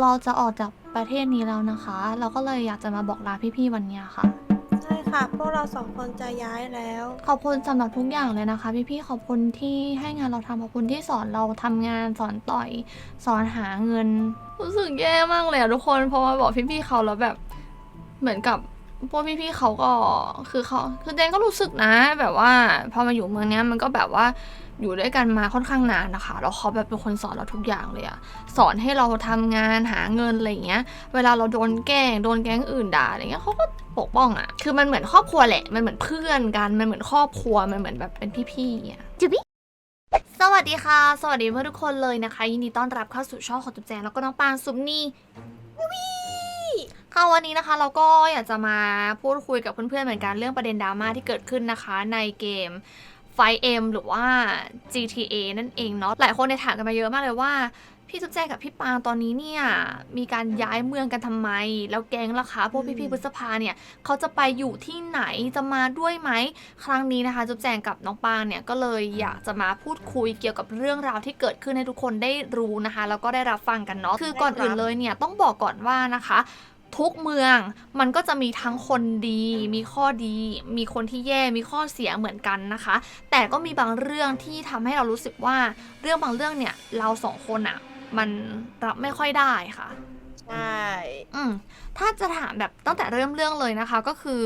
เราจะออกจากประเทศนี้แล้วนะคะ เราก็เลยอยากจะมาบอกลาพี่ๆวันเนี้ยค่ะ ใช่ค่ะ พวกเราสองคนจะย้ายแล้ว ขอบคุณสำหรับทุกอย่างเลยนะคะ พี่ๆขอบคุณที่ให้งานเราทำขอบคุณที่สอนเราทำงานสอนต่อย สอนหาเงิน รู้สึกแย่มากเลยอะทุกคนเพอมาบอกพี่ๆเขาแล้วแบบ เหมือนกับพวกพี่ๆเขาก็คือเขาคือแจงก็รู้สึกนะ แบบว่าพอมาอยู่เมืองเนี้ยมันก็แบบว่า อยู่ด้วยกันมาค่อนข้างนานนะคะแล้วเขาแบบเป็นคนสอนเราทุกอย่างเลยอะสอนให้เราทำงานหาเงินอะไรอย่างเงี้ย เวลาเราโดนแกล้งโดนแก๊งอื่นด่าอะไรเงี้ยเขาก็ปกป้องอะคือมันเหมือนครอบครัวแหละ มันเหมือนเพื่อนกัน มันเหมือนครอบครัว มันเหมือนแบบเป็นพี่ๆอะจุบิสวัสดีค่ะ สวัสดีเพื่อนทุกคนเลยนะคะ ยินดีต้อนรับเข้าสู่ช่องของจุ๊บแจงแล้วก็น้องปางซุปนี่วิค่ะวันนี้นะคะเราก็อยากจะมาพูดคุยกับเพื่อนๆเหมือนกันเรื่องประเด็นดราม่าที่เกิดขึ้นนะคะ ในเกม 5M หรือว่า GTA นั่นเองเนาะหลายคนเนี่ยถามกันมาเยอะมากเลยว่า พี่จุ๊บแจงกับพี่ปางตอนนี้เนี่ย มีการย้ายเมืองกันทำไม แล้วแก๊งล่ะคะพวกพี่ๆพฤษภาเนี่ย เขาจะไปอยู่ที่ไหนจะมาด้วยไหม ครั้งนี้นะคะ จุ๊บแจงกับน้องปางเนี่ย ก็เลยอยากจะมาพูดคุยเกี่ยวกับเรื่องราวที่เกิดขึ้นให้ทุกคนได้รู้นะคะ แล้วก็ได้รับฟังกันเนาะคือก่อนอื่นเลยเนี่ยต้องบอกก่อนว่านะคะ ทุกเมืองมันก็จะมีทั้งคนดี มีข้อดี มีคนที่แย่ มีข้อเสียเหมือนกันนะคะ แต่ก็มีบางเรื่องที่ทำให้เรารู้สึกว่าเรื่องบางเรื่องเนี่ยเราสองคนอะมันรับไม่ค่อยได้ค่ะ ใช่ อืมถ้าจะถามแบบตั้งแต่เริ่มเรื่องเลยนะคะก็คือ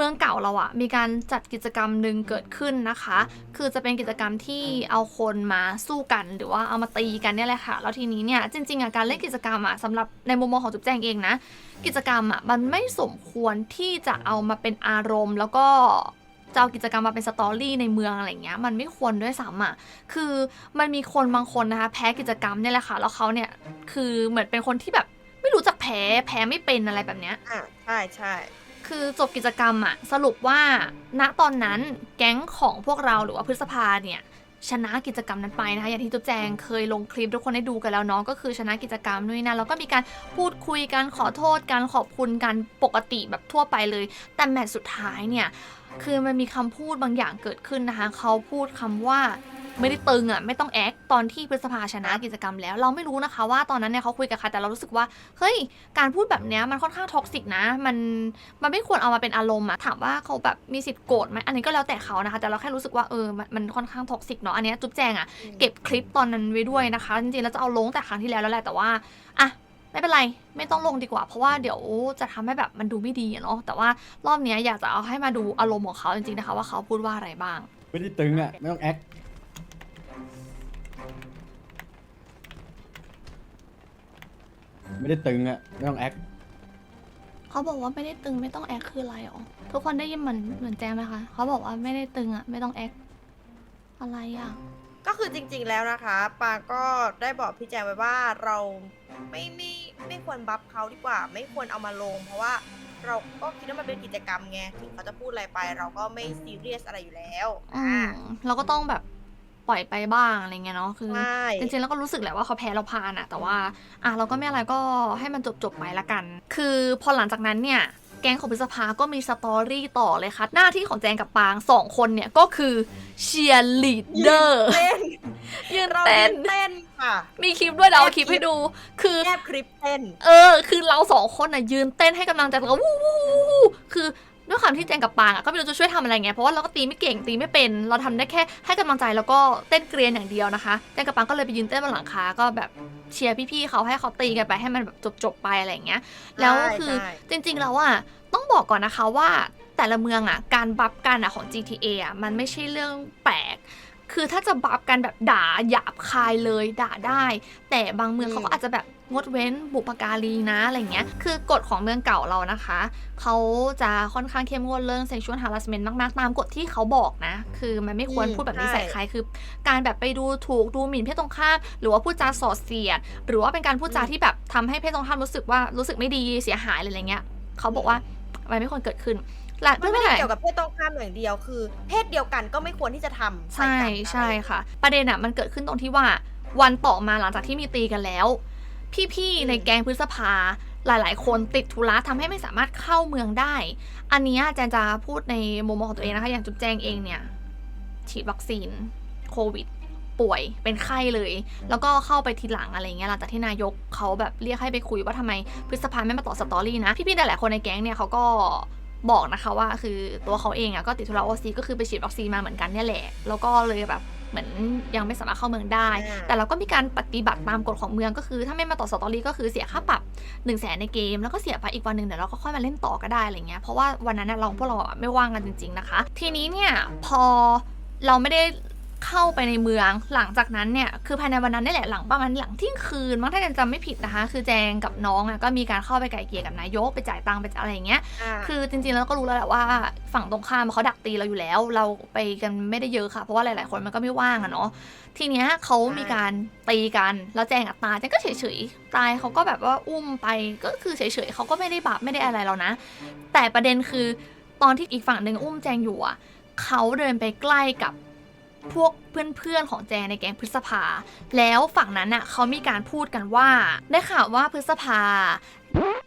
เมืองเก่าเราอะมีการจัดกิจกรรมหนึ่งเกิดขึ้นนะคะ คือจะเป็นกิจกรรมที่เอาคนมาสู้กันหรือว่าเอามาตีกันเนี่ยแหละค่ะ แล้วทีนี้เนี่ยจริงๆอะการเล่นกิจกรรมอะสำหรับในมุมมองของจุ๊บแจงเองนะ กิจกรรมอะมันไม่สมควรที่จะเอามาเป็นอารมณ์ แล้วก็จะเอากิจกรรมมาเป็นสตอรี่ในเมืองอะไรเงี้ยมันไม่ควรด้วยซ้ำอะคือมันมีคนบางคนนะคะ แพ้กิจกรรมเนี่ยแหละค่ะ แล้วเขาเนี่ยคือเหมือนเป็นคนที่แบบไม่รู้จักแพ้แพ้ไม่เป็นอะไรแบบเนี้ยอะใช่ใช่ คือจบกิจกรรมอะสรุปว่าณตอนนั้นแก๊งของพวกเราหรือว่าพฤษภาเนี่ยชนะกิจกรรมนั้นไปนะคะอย่างที่ตุ๊แจงเคยลงคลิปทุกคนได้ดูกันแล้วเนาะก็คือชนะกิจกรรมด้วยนะแล้วก็มีการพูดคุยกันขอโทษกันขอบคุณกันปกติแบบทั่วไปเลย แต่แมตช์สุดท้ายเนี่ยคือมันมีคำพูดบางอย่างเกิดขึ้นนะคะเขาพูดคำว่า ไม่ได้ตึงอะไม่ต้องแอคตอนที่พฤษภาชนะกิจกรรมแล้ว เราไม่รู้นะคะว่าตอนนั้นเนี่ยเขาคุยกับใครแต่เรารู้สึกว่าเฮ้ยการพูดแบบเนี้ยมันค่อนข้างท็อกซิกนะ มันมันไม่ควรเอามาเป็นอารมณ์อะถามว่าเขาแบบมีสิทธิ์โกรธไหมอันนี้ก็แล้วแต่เขานะคะ แต่เราแค่รู้สึกว่าเออมันมันค่อนข้างท็อกซิกเนาะอันเนี้ยจุ๊บแจงอะเก็บคลิปตอนนั้นไว้ด้วยนะคะจริงๆแล้วจะเอาลงแต่ครั้งที่แล้วแล้วแหละแต่ว่าอะไม่เป็นไร ไม่ต้องลงดีกว่า เพราะว่าเดี๋ยวจะทำให้แบบมันดูไม่ดีอะเนาะแต่ว่ารอบเนี้ยอยากจะเอาให้มาดูอารมณ์ของเขาจริงๆนะคะ ว่าเขาพูดว่าอะไรบ้าง ไม่ได้ตึงอะไม่ต้องแอค ไม่ได้ตึงอะไม่ต้องแอคเขาบอกว่าไม่ได้ตึงไม่ต้องแอคคืออะไรหรอทุกคนได้ยินเหมือนเหมือนแจงไหมคะเขาบอกว่าไม่ได้ตึงอะไม่ต้องแอคอะไรอะก็คือจริงๆแล้วนะคะปาก็ได้บอกพี่แจงไว้ว่าเราไม่ไม่ไม่ควรบัฟเขาดีกว่า ไม่ควรเอามาลง เพราะว่าเราก็คิดว่ามันเป็นกิจกรรมไงถึงเขาจะพูดอะไรไป เราก็ไม่ซีเรียสอะไรอยู่แล้วอือ่ามเราก็ต้องแบบ ปล่อยไปบ้างอะไรเงี้ยเนาะคือใช่ จริงๆแล้วก็รู้สึกแหละว่าเขาแพ้เราพานอะแต่ว่าอะเราก็ไม่อะไรก็ให้มันจบๆไปละกัน คือพอหลังจากนั้นเนี่ยแก๊งของพฤษภาก็มีสตอรี่ต่อเลยค่ะ หน้าที่ของแจงกับปางสองคนเนี่ยก็คือเชียร์ลีดเดอร์เต้นยืนเราเต้นยืนเต้นค่ะ มีคลิปด้วยเดี๋ยวเอาคลิปให้ดูคือแนบคลิปเต้น เออ คือเราสองคนน่ะยืนเต้นให้กำลังใจแล้วก็วู้วู้วู้วู้คือ ด้วยความที่แจงกับปางอะก็ไม่รู้จะช่วยทำอะไรไงเพราะว่าเราก็ตีไม่เก่งตีไม่เป็น เราทำได้แค่ให้กำลังใจแล้วก็เต้นเกรียนอย่างเดียวนะคะแจงกับปางก็เลยไปยืนเต้นบนหลังคาก็แบบเชียร์พี่ๆเขาให้เขาตีกันไปให้มันแบบจบๆไปอะไรอย่างเงี้ย แล้วคือใช่จริงๆแล้วอะต้องบอกก่อนนะคะว่าแต่ละเมืองอะการบัฟกันอะของ GTA อะมันไม่ใช่เรื่องแปลก คือถ้าจะบัฟกันแบบด่าหยาบคายเลยด่าได้ แต่บางเมืองเขาก็อาจจะแบบงดเว้นบุปการีนะอะไรเงี้ย คือกฎของเมืองเก่าเรานะคะ เขาจะค่อนข้างเข้มงวดเรื่อง sexual harassment มาก ๆ ตามกฎที่เขาบอกนะ คือมันไม่ควรอืมพูดแบบนี้ใช่ใส่ใคร คือ การแบบไปดูถูกดูหมิ่นเพศตรงข้าม หรือว่าพูดจาส่อเสียด หรือว่าเป็นการพูดจาที่แบบทำให้เพศตรงข้ามรู้สึกว่ารู้สึกไม่ดีเสียหายอะไรเงี้ย เขาบอกว่ามันไม่ควรเกิดขึ้น และมันไม่ได้ใช่เกี่ยวกับเพศตรงข้ามอย่างเดียวคือ เพศเดียวกันก็ไม่ควรที่จะทำใช่กันใช่ค่ะ ประเด็นอะมันเกิดขึ้นตรงที่ว่าวันต่อมาหลังจากที่มีตีกันแล้ว พี่ๆในแกงพฤษภาหลาย ๆ คนติดธุระทำให้ไม่สามารถเข้าเมืองได้ อันเนี้ยแจนจะพูดในมุมมองของตัวเองนะคะ อย่างจุ๊บแจงเองเนี่ยฉีดวัคซีนโควิด ป่วยเป็นไข้เลย แล้วก็เข้าไปทีหลังอะไรเงี้ยหลังจากที่นายกเขาแบบเรียกให้ไปคุยว่าทำไมพฤษภาไม่มาต่อสตอรี่นะ พี่ๆหลายๆคนในแก๊งเนี่ยเขาก็ บอกนะคะว่าคือตัวเขาเองอะก็ติดธุระวัคซีนก็คือไปฉีดวัคซีนมาเหมือนกันเนี่ยแหละ แล้วก็เลยแบบเหมือนยังไม่สามารถเข้าเมืองได้อ่าแต่เราก็มีการปฏิบัติตามกฎของเมืองก็คือ ถ้าไม่มาต่อสตอรี่ก็คือเสียค่าปรับ1นึ่งแสนในเกม แล้วก็เสียไปอีกวันหนึ่งเดี๋ยวเราก็ค่อยมาเล่นต่อก็ได้อะไรเงี้ยเพราะว่าวันนั้นน่ะเราพวกเราอะไม่ว่างกันจริง ๆนะคะ ทีนี้เนี่ยพอเราไม่ได้ เข้าไปในเมืองหลังจากนั้นเนี่ยคือภายในวันนั้นนี่แหละหลังประมาณหลังเที่ยงคืนมั้งถ้าจำไม่ผิดนะคะ คือแจงกับน้องอะก็มีการเข้าไปไกลเกลี่ยกับนายกไปจ่ายตังค์ไปอะไรอย่างเงี้ยอ่าคือจริงๆแล้วก็รู้แล้วแหละว่าฝั่งตรงข้ามเขาดักตีเราอยู่แล้ว เราไปกันไม่ได้เยอะค่ะ เพราะว่าหลายๆคนมันก็ไม่ว่างอะเนาะทีเนี้ยเขามีการตีกันแล้วแจงกับตาแจงก็เฉยๆตายเขาก็แบบว่าอุ้มไปก็คือเฉยๆเขาก็ไม่ได้บาปไม่ได้อะไรเรานะ แต่ประเด็นคือตอนที่อีกฝั่งหนึ่งอุ้มแจงอยู่อะเขาเดินไปใกล้กับ พวกเพื่อนๆของแจงในแก๊งพฤษภา แล้วฝั่งนั้นอะเขามีการพูดกันว่า ได้ข่าวว่าพฤษภา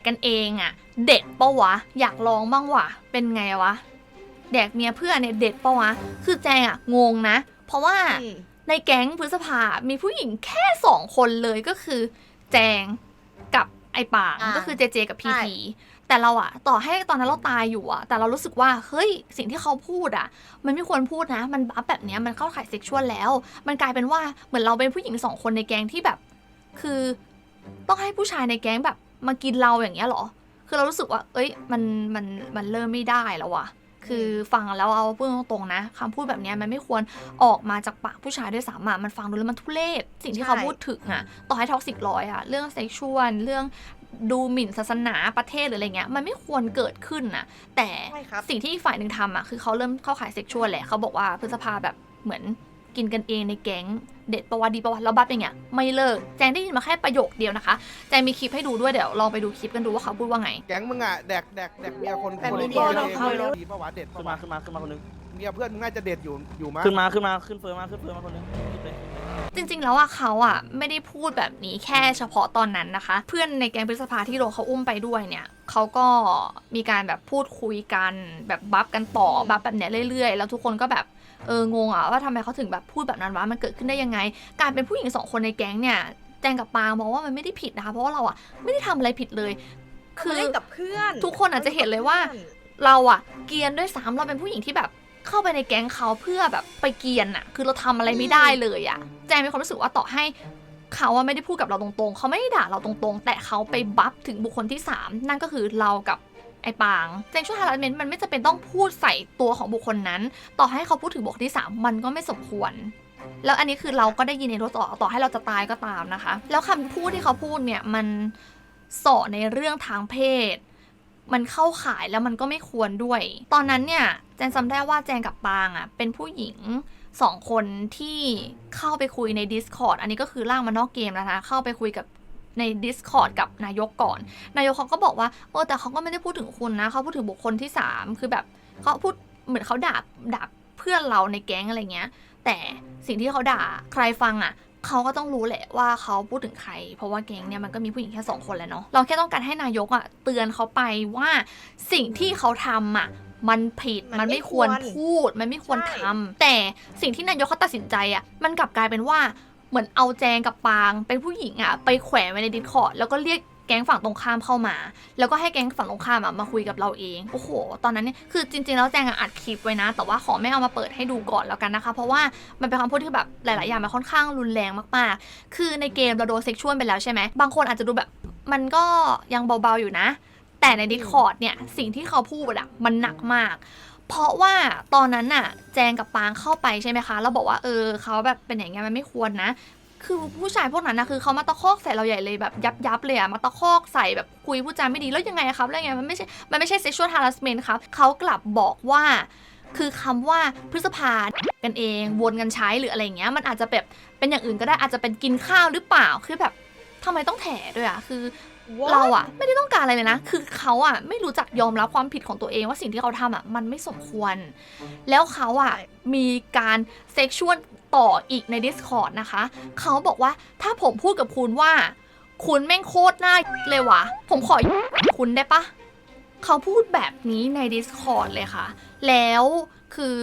กันเองอะเด็ดปะวะ อยากลองบ้างวะเป็นไงวะ แดกเมียเพื่อนเนี่ยเด็ดปะวะ คือแจงอะงงนะ เพราะว่าอืมในแก๊งพฤษภา มีผู้หญิงแค่สองคนเลยก็คือ แจงกับไอ้ป่างอ่าก็คือเจเจกับพีใช่พี แต่เราอะต่อให้ตอนนั้นเราตายอยู่อะแต่เรารู้สึกว่าเฮ้ยสิ่งที่เขาพูดอะมันไม่ควรพูดนะ มันบัฟแบบเนี้ยมันเข้าข่ายเซ็กชวลแล้ว มันกลายเป็นว่าเหมือนเราเป็นผู้หญิงสองคนในแก๊งที่แบบ คือต้องให้ผู้ชายในแก๊งแบบมากินเราอย่างเงี้ยเหรอ คือเรารู้สึกว่า เอ้ยมันมันมันเริ่มไม่ได้แล้วอะคือฟังแล้วเอาพูดตรงๆนะคำพูดแบบเนี้ยมันไม่ควรออกมาจากปากผู้ชายด้วยซ้ำอะมันฟังดูแล้วมันทุเรศสิ่งที่เขาใช่พูดถึงอะต่อให้ท็อกซิกร้อยอะเรื่องเซ็กชวลเรื่อง ดูหมิ่นศาสนาประเทศหรืออะไรเงี้ยมันไม่ควรเกิดขึ้นนะแต่ใช่ครับสิ่งที่อีกฝ่ายหนึ่งทำอะคือเขาเริ่มเข้าขายเซ็กชวลแหละเขาบอกว่าพฤษภาแบบเหมือนกินกันเองในแก๊งเด็ดประวัติดีประวัติแล้วบัฟอย่างเงี้ยไม่เลิกแจงได้ยินมาแค่ประโยคเดียวนะคะแจงมีคลิปให้ดูด้วยเดี๋ยวลองไปดูคลิปกันดูว่าเขาพูดว่าไงแก๊งมึงอะแดกแดกแดกเมียคนแต่คนมีเดียวเดียวเองเราเข้าดีปะวะเด็ดขึ้ปะนวะมาขึ้นมาขึ้นมาคนนึงเมียเพื่อนมึงน่าจะเด็ดอยู่อยู่มั้ยขึ้นมาขึ้นมาขึ้นเฟิร์มมาขึ้นเฟิร์มมาคนนึงขึ้นไป จริง ๆ แล้วอะเขาอะไม่ได้พูดแบบนี้แค่เฉพาะตอนนั้นนะคะ เพื่อนในแก๊งพฤษภาที่โดนเขาอุ้มไปด้วยเนี่ยเขาก็มีการแบบพูดคุยกันแบบบัฟกันต่อบัฟแบบเนี้ยเรื่อยๆ แล้วทุกคนก็แบบเอองงอะว่าทำไมเขาถึงแบบพูดแบบนั้นวะมันเกิดขึ้นได้ยังไง การเป็นผู้หญิงสองคนในแก๊งเนี่ยแจงกับปางมองว่ามันไม่ได้ผิดนะคะเพราะว่าเราอะไม่ได้ทำอะไรผิดเลยคือคือเล่นกับเพื่อน ทุกคนอาจจะเห็นเลยว่า เราอะเกรียนด้วยซ้ำเราเป็นผู้หญิงที่แบบ เข้าไปในแก๊งเขาเพื่อแบบไปเกรียนอะคือเราทำอะไรไม่ได้เลยอะแจงมีความรู้สึกว่าต่อให้เขาอะไม่ได้พูดกับเราตรงๆ เขาไม่ได้ด่าเราตรงๆ แต่เขาไปบัฟถึงบุคคลที่ 3 นั่นก็คือเรากับไอ้ปางแจงช่วยฮาร์ดเมนมันไม่จะเป็นต้องพูดใส่ตัวของบุคคลนั้น ต่อให้เขาพูดถึงบุคคลที่ 3 มันก็ไม่สมควร แล้วอันนี้คือเราก็ได้ยินในรถต่อต่อให้เราจะตายก็ตามนะคะ แล้วคำพูดที่เขาพูดเนี่ยมันสอในเรื่องทางเพศ มันเข้าขายแล้วมันก็ไม่ควรด้วย ตอนนั้นเนี่ยแจงจำได้ว่าแจงกับปางอะเป็นผู้หญิงสองคนที่เข้าไปคุยใน Discord อันนี้ก็คือล่างมานอกเกมแล้วนะเข้าไปคุยกับใน Discord กับนายกก่อน นายกเขาก็บอกว่าเออแต่เขาก็ไม่ได้พูดถึงคุณนะ เขาพูดถึงบุคคลที่ 3 คือแบบเขาพูดเหมือนเขาด่าด่าเพื่อนเราในแก๊งอะไรเงี้ย แต่สิ่งที่เขาด่าใครฟังอะ เขาก็ต้องรู้แหละว่าเขาพูดถึงใคร เพราะว่าแก๊งเนี่ยมันก็มีผู้หญิงแค่สองคนแหละเนาะเราแค่ต้องการให้นายกอะเตือนเขาไปว่าสิ่งที่เขาทำอะมันผิด มันมันไม่ไม่ควรควรพูด มันไม่ควรใช่ทำแต่สิ่งที่นายกเขาตัดสินใจอะ มันกลับกลายเป็นว่า เหมือนเอาแจงกับปาง เป็นผู้หญิงอะ ไปแขวนไว้ในดิสคอร์ดแล้วก็เรียก แก๊งฝั่งตรงข้ามเข้ามา แล้วก็ให้แก๊งฝั่งตรงข้ามมาคุยกับเราเองโอ้โห ตอนนั้นเนี่ยคือจริง ๆ แล้วแจงอะอัดคลิปไว้นะ แต่ว่าขอไม่เอามาเปิดให้ดูก่อนแล้วกันนะคะ เพราะว่ามันเป็นคำพูดที่แบบหลาย ๆ อย่างมันค่อนข้างรุนแรงมากๆ คือในเกมเราโดนเซ็กชวลไปแล้วใช่ไหมบางคนอาจจะดูแบบมันก็ยังเบา ๆ อยู่นะ แต่ในดิสคอร์ดเนี่ยสิ่งที่เขาพูดอะมันหนักมากเพราะว่าตอนนั้นน่ะ แจงกับปางเข้าไปใช่ไหมคะ แล้วบอกว่าเออเขาแบบเป็นอย่างเงี้ยมันไม่ควรนะ คือผู้ชายพวกนั้นนะคือเขามาตะคอกใส่เราใหญ่เลยแบบยับยับๆเลยอะมาตะคอกใส่แบบคุยพูดจาไม่ดีแล้วยังไงอะครับแล้วยังไงมันไม่ใช่มันไม่ใช่ sexual harassment ครับเขากลับบอกว่าคือคำว่าพฤษภากันเองวนกันใช้หรืออะไรอย่างเงี้ยมันอาจจะแบบเป็นอย่างอื่นก็ได้อาจจะเป็นกินข้าวหรือเปล่าคือแบบทำไมต้องแถด้วยอะคือเราอะไม่ได้ต้องการอะไรเลยนะ คือเขาอะไม่รู้จักยอมรับความผิดของตัวเองว่าสิ่งที่เขาทำอะมันไม่สมควร แล้วเขาอะใช่มีการเซ็กชวล ต่ออีกใน Discord นะคะ เขาบอกว่าถ้าผมพูดกับคุณว่า คุณแม่งโคตรน่าเลยวะผมขอคุณได้ปะเขาพูดแบบนี้ใน Discord เลยค่ะ แล้วคือ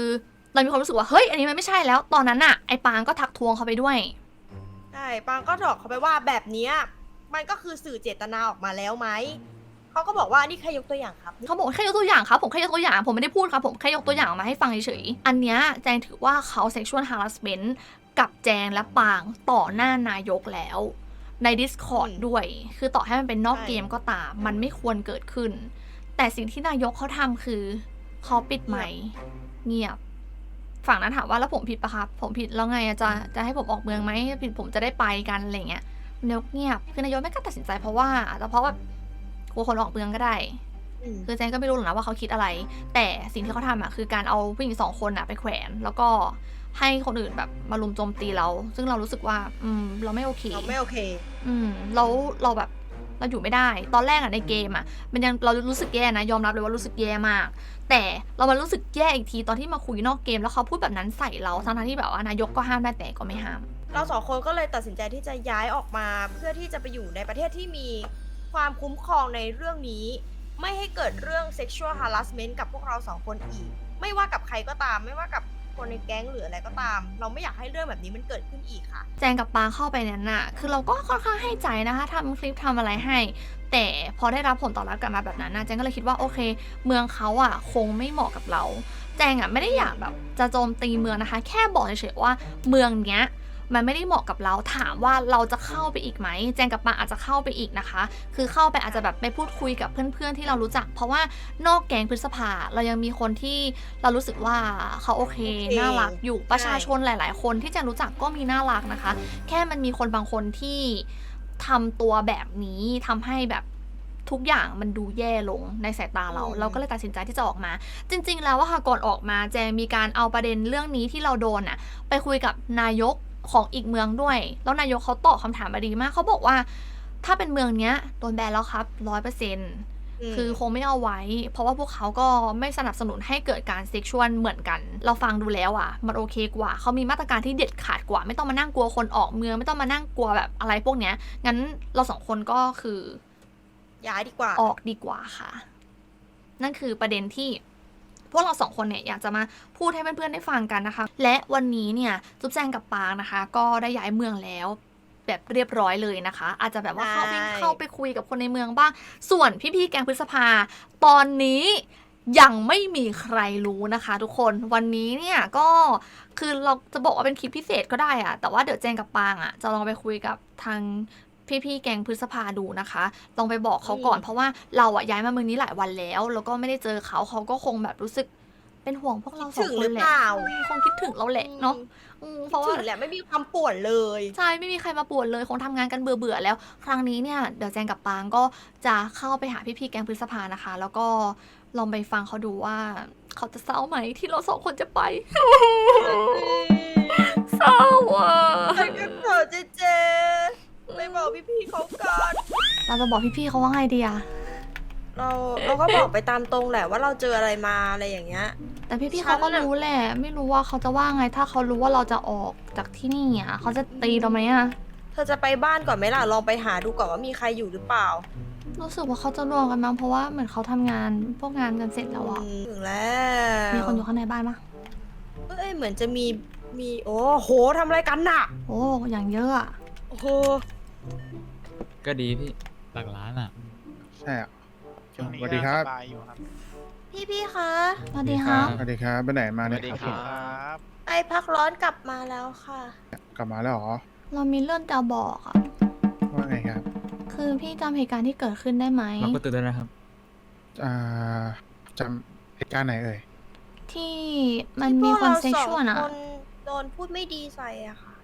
เรามีความรู้สึกว่า เฮ้ย อันนี้มันไม่ใช่แล้ว ตอนนั้นอะไอปางก็ทักทวงเขาไปด้วย ใช่ปางก็บอกเขาไปว่าแบบเนี้ยมันก็คือสื่อเจตนาออกมาแล้วไหม เขาก็บอกว่านี่แค่ยกตัวอย่างครับ เขาบอกว่าแค่ยกตัวอย่างครับ ผมแค่ยกตัวอย่าง ผมไม่ได้พูดครับ ผมแค่ยกตัวอย่างมาให้ฟังเฉยๆ อันเนี้ยแจงถือว่าเขา sexual harassment กับแจงและปางต่อหน้านายกแล้ว ใน Discord อืมด้วย คือต่อให้มันเป็นนอกใช่เกมก็ตาม มันไม่ควรเกิดขึ้น แต่สิ่งที่นายกเขาทำคือเขาปิดไมค์เงียบ ฝั่งนั้นถามว่าแล้วผมผิดปะครับ ผมผิดแล้วไงอะจะจะให้ผมออกเมืองไหมผิดผมจะได้ไปกันอะไรเงี้ยนายกเงียบ คือนายกไม่กล้าตัดสินใจเพราะว่าอาจจะเพราะว่าก ลัวคนออกเมืองก็ได้อืมคือแจนก็ไม่รู้หรอกนะว่าเขาคิดอะไร แต่สิ่งที่เขาทำอะคือการเอาผู้หญิงสองคนอะไปแขวน แล้วก็ให้คนอื่นแบบมาลุมโจมตีเรา ซึ่งเรารู้สึกว่า อืม เราไม่โอเค เราไม่โอเค อืมเราเราแบบเราอยู่ไม่ได้ ตอนแรกอะในเกมอะมันยังเรารู้สึกแย่นะ ยอมรับเลยว่ารู้สึกแย่มาก แต่เรามารู้สึกแย่อีกทีตอนที่มาคุยนอกเกมแล้วเขาพูดแบบนั้นใส่เราทั้งๆที่แบบว่านายกก็ห้ามได้แต่ก็ไม่ห้าม เราสองคนก็เลยตัดสินใจที่จะย้ายออกมาเพื่อที่จะไปอยู่ในประเทศที่มี ความคุ้มครองในเรื่องนี้ ไม่ให้เกิดเรื่อง sexual harassment กับพวกเราสองคนอีก ไม่ว่ากับใครก็ตาม ไม่ว่ากับคนในแก๊งหรืออะไรก็ตาม เราไม่อยากให้เรื่องแบบนี้มันเกิดขึ้นอีกค่ะ แจงกับปาเข้าไปนั้นน่ะ คือเราก็ค่อนข้างให้ใจนะคะทำคลิปทำอะไรให้ แต่พอได้รับผลตอบรับกลับมาแบบนั้นนะแจงก็เลยคิดว่าโอเค เมืองเขาอะคงไม่เหมาะกับเรา แจงอะไม่ได้อยากแบบจะโจมตีเมืองนะคะ แค่บอกเฉยๆว่าเมืองเนี้ย มันไม่ได้เหมาะกับเราถามว่าเราจะเข้าไปอีกไหมแจงกับปางอาจจะเข้าไปอีกนะคะ คือเข้าไปอาจจะแบบไปพูดคุยกับเพื่อนๆที่เรารู้จัก เพราะว่านอกแกงพฤษภาเรายังมีคนที่เรารู้สึกว่าเขาโอเคโอเคน่ารักอยู่ประชาใช่ชนหลาย ๆ คนที่แจงรู้จักก็มีน่ารักนะคะ แค่มันมีคนบางคนที่ทำตัวแบบนี้ทำให้แบบทุกอย่างมันดูแย่ลงในสายตาเราอืมเราก็เลยตัดสินใจที่จะออกมา จริง ๆ แล้วว่าค่ะก่อนออกมาแจงมีการเอาประเด็นเรื่องนี้ที่เราโดนน่ะไปคุยกับนายก ของอีกเมืองด้วย แล้วนายกเขาตอบคำถามมาดีมากเขาบอกว่า ถ้าเป็นเมืองเนี้ยโดนแบนแล้วครับร้อยเปอร์เซ็นต์มคือคงไม่เอาไว้ เพราะว่าพวกเขาก็ไม่สนับสนุนให้เกิดการเซ็กชวลเหมือนกัน เราฟังดูแล้วอะ มันโอเคกว่า เขามีมาตรการที่เด็ดขาดกว่า ไม่ต้องมานั่งกลัวคนออกเมือง ไม่ต้องมานั่งกลัวแบบอะไรพวกเนี้ย งั้นเราสองคนก็คือ ย้ายดีกว่า ออกดีกว่าค่ะ นั่นคือประเด็นที่ พวกเราสองคนเนี่ยอยากจะมาพูดให้เพื่อนๆได้ฟังกันนะคะ และวันนี้เนี่ยจุ๊บแจงกับปางนะคะ ก็ได้ย้ายเมืองแล้วแบบเรียบร้อยเลยนะคะ อาจจะแบบว่าเข้าไปใช่เข้าไปคุยกับคนในเมืองบ้าง ส่วนพี่ๆแกงพฤษภา ตอนนี้ยังไม่มีใครรู้นะคะ ทุกคนวันนี้เนี่ยก็คือเราจะบอกว่าเป็นคลิปพิเศษก็ได้อะแต่ว่าเดี๋ยวแจงกับปางอะจะลองไปคุยกับทาง พี่ๆแกงพฤษภาดูนะคะลองไปบอกเขาก่อนอืมเพราะว่าเราอะย้ายมาเมืองนี้หลายวันแล้ว แล้วก็ไม่ได้เจอเขาเขาก็คงแบบรู้สึกเป็นห่วงพวกเราสอถึงงคหรืนอแหละเปล่า อืมคงคิดถึงเราแหละเนาะอืมเพราะว่า ถึงแหละไม่มีความปวดเลย ใช่ ไม่มีใครมาปวดเลย คงทำงานกันเบื่อๆแล้ว ครั้งนี้เนี่ย เดี๋ยวแจงกับปางก็จะเข้าไปหาพี่ๆแกงพฤษภานะคะ แล้วก็ลองไปฟังเขาดูว่า เขาจะเศร้าไหมที่เราสองคนจะไป เศร้าอะ ไปกันเถอะเจเจไป บอกพี่ๆเขาก่อนเราจะบอกพี่ๆเขาว่าไงดีอะเราเราก็บอกไปตามตรงแหละว่าเราเจออะไรมาอะไรอย่างเงี้ย แต่พี่ๆฉัเขานก็น่ะรู้แหละ ไม่รู้ว่าเขาจะว่าไง ถ้าเขารู้ว่าเราจะออกจากที่นี่อะเขาจะตีเราไหมอะเธอจะไปบ้านก่อนไหมล่ะลองไปหาดูก่อนว่ามีใครอยู่หรือเปล่ารู้สึกว่าเขาจะรวมกันมั้งเพราะว่าเหมือนเขาทำงานพวกงานกันเสร็จแล้วอะอืมถึงแล้วมีคนอยู่ข้างในบ้านปะเอ้ยเหมือนจะมีมีโอ้โหทำอะไรกันน่ะโอ้อย่างเยอะอะ โอ้โห ก็ดีพี่ หลักล้านอะ ใช่อะช่วงนี้สวัสดีครับสบายอยู่ครับพี่พี่ๆคะสวัสดีครับ สวัสดีครับไปไหนมาสเนี่วัยสดีครับคผมรับไอพักร้อนกลับมาแล้วค่ะ กลับมาแล้วเหรอ เรามีเรื่องจะบอกอะว่าไงครับ คือพี่จำเหตุการณ์ที่เกิดขึ้นได้ไหมล็อกประตูด้วยนะครับ อ่าจำเหตุการณ์ไหนเอ่ย ที่มันมีคนเซ็กชวลอะที่พกเราสองคนโดนพูดไม่ดีใส่อะค่ะอ๋ออ่า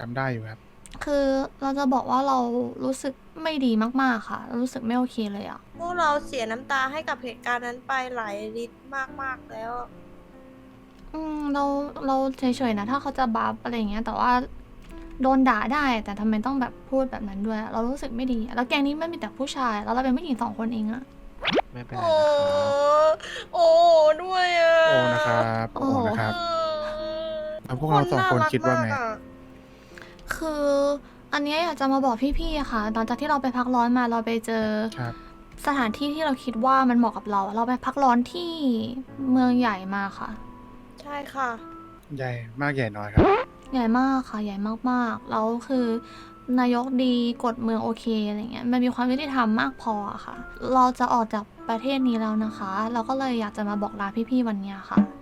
จำได้อยู่ครับ คือเราจะบอกว่าเรารู้สึกไม่ดีมากๆค่ะ เรารู้สึกไม่โอเคเลยอะพวกเราเสียน้ำตาให้กับเหตุการณ์นั้นไปหลายลิตรมากๆแล้ว อืมเราเราเฉยๆนะ ถ้าเขาจะบัฟอะไรอย่างเงี้ย แต่ว่าโดนด่าได้ แต่ทำไมต้องแบบพูดแบบนั้นด้วย เรารู้สึกไม่ดี แล้วแกงนี้ไม่มีแต่ผู้ชาย แล้วเราเป็นผู้หญิงสองคนเองอะ ไม่เป็นไรโอ้ นะครับโอ้ด้วยอะโอ้นะครับโอ้นะครับแล้วพวกเราสองคนคิดว่าไงน่รักมกอะ คือ อันเนี้ยอยากจะมาบอกพี่ๆอะค่ะหลังจากที่เราไปพักร้อนมาเราไปเจอ ครับสถานที่ที่เราคิดว่ามันเหมาะกับเรา เราไปพักร้อนที่เมืองใหญ่มาค่ะ ใช่ค่ะ ใหญ่มากใหญ่น้อยครับ ใหญ่มากค่ะ ใหญ่มากๆ แล้วคือนายกดีกฎเมืองโอเคอะไรเงี้ย มันมีความยุติธรรมมากพออะค่ะ เราจะออกจากประเทศนี้แล้วนะคะ เราก็เลยอยากจะมาบอกลาพี่ๆวันเนี้ยค่ะใช่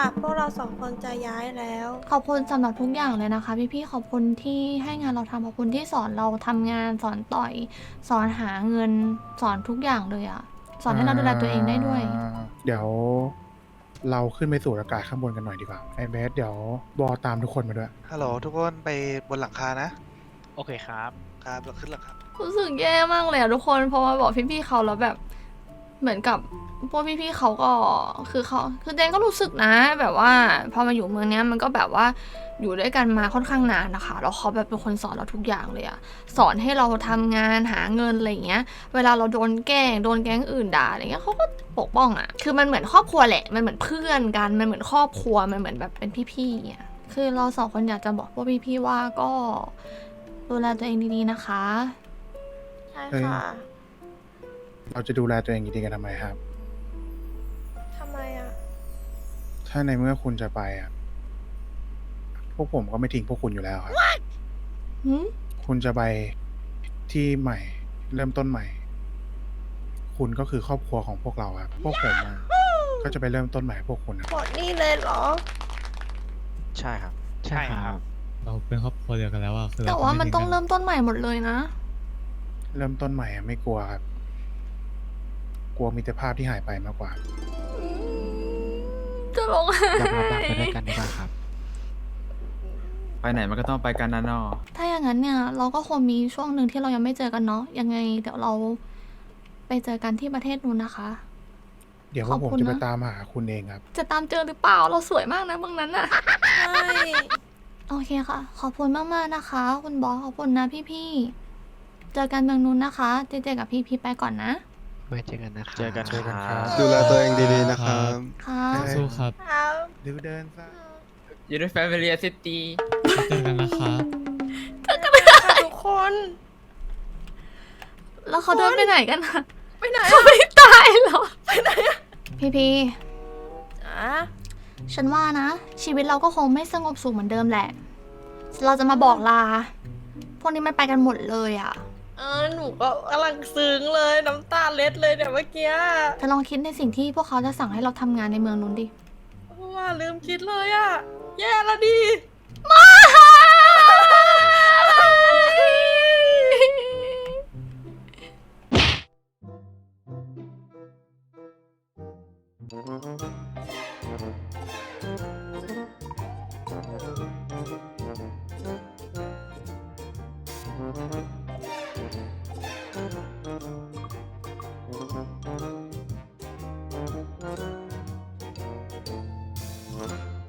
ค่ะ พวกเราสองคนจะย้ายแล้ว ขอบคุณสำหรับทุกอย่างเลยนะคะ พี่ๆขอบคุณที่ให้งานเราทำขอบคุณที่สอนเราทำงานสอนต่อย สอนหาเงินสอนทุกอย่างเลยอะสอนให้เราดูแลตัวเองได้ด้วย อ่าเดี๋ยว เราขึ้นไปสู่อากาศข้างบนกันหน่อยดีกว่าไอเบสเดี๋ยวบอตามทุกคนมาด้วย ฮัลโหลทุกคนไปบนหลังคานะ โอเคครับ ครับเราขึ้นหลังคา รู้สึกแย่มากเลยอะทุกคนเพราะว่าบอกพี่ๆเขาแล้วแบบ เหมือนกับพวกพี่ๆเขาก็คือเขาคือเจนก็รู้สึกนะ แบบว่าพอมาอยู่เมืองเนี้ยมันก็แบบว่าอยู่ด้วยกันมาค่อนข้างนานนะคะแล้วเขาแบบเป็นคนสอนเราทุกอย่างเลยอะสอนให้เราทำงานหาเงินอะไรเงี้ย เวลาเราโดนแกล้งโดนแก๊งอื่นด่าอะไรเงี้ยเขาก็ปกป้องอะคือมันเหมือนครอบครัวแหละมันเหมือนเพื่อนกันมันเหมือนครอบครัวมันเหมือนแบบเป็นพี่ๆอะคือเราสองคนอยากจะบอกพวกพี่ๆว่าก็ดูแลตัวเองดีๆนะคะใช่ค่ะ เราจะดูแลตัวเองดีๆกันทำไมครับ ทำไมอะ ถ้าในเมื่อคุณจะไปอะ พวกผมก็ไม่ทิ้งพวกคุณอยู่แล้วครับ หืมคุณจะไปที่ใหม่ เริ่มต้นใหม่ คุณก็คือครอบครัวของพวกเราครับ พวกผมอะก็จะไปเริ่มต้นใหม่กับพวกคุณครับหมดนี่เลยเหรอ ใช่ครับ ใช่ครับ เราเป็นครอบครัวเดียวกันแล้วอะคือแต่เรว่าไมันต้องทิ้กัเริ่มต้นใหม่หมดเลยนะ เริ่มต้นใหม่อะไม่กลัวครับ กลัวมิตรภาพที่หายไปมากกว่าจะร้องไห้ ยอมรับรักไปด้วยกันดีกว่าครับ ไปไหนมันก็ต้องไปกันนะนอถ้าอย่างนั้นเนี่ยเราก็คงมีช่วงหนึ่งที่เรายังไม่เจอกันเนาะยังไงเดี๋ยวเราไปเจอกันที่ประเทศนู้นนะคะ เดี๋ยวพวกผมขอบคุณจะไปนะ ตามหาคุณเองครับ จะตามเจอหรือเปล่าเราสวยมากนะบางนั้นอะใช่โอเคค่ะ ขอบคุณมากๆนะคะ คุณบอสขอบคุณนะพี่ๆเจอกันเมืองนู้นนะคะเจเจกับพี่พี่ๆไปก่อนนะ ไว้เจอกันนะครับเจอกันเจอกันครับดูแลตัวเองดีๆนะครับค่ะสู้ครับครับดูเดินซะอยู่ในแฟมิลี่ซิตี้เจอกันนะครับค่ะทุกคน แล้วเขาเดินไปไหนกันอะไปไหนเขาไม่ตายเหรอ ไปไหนอะพี่พี่อะๆฉันว่านะ ชีวิตเราก็คงไม่สงบสุขเหมือนเดิมแหละ เราจะมาบอกลา พวกนี้มันไปกันหมดเลยอะ เออหนูก็กำลังซึ้งเลยน้ำตาเล็ดเลยเนี่ยเมื่อกี้เธอลองคิดในสิ่งที่พวกเขาจะสั่งให้เราทำงานในเมืองนู้นดิว่าลืมคิดเลยอะ แย่แล้วดิ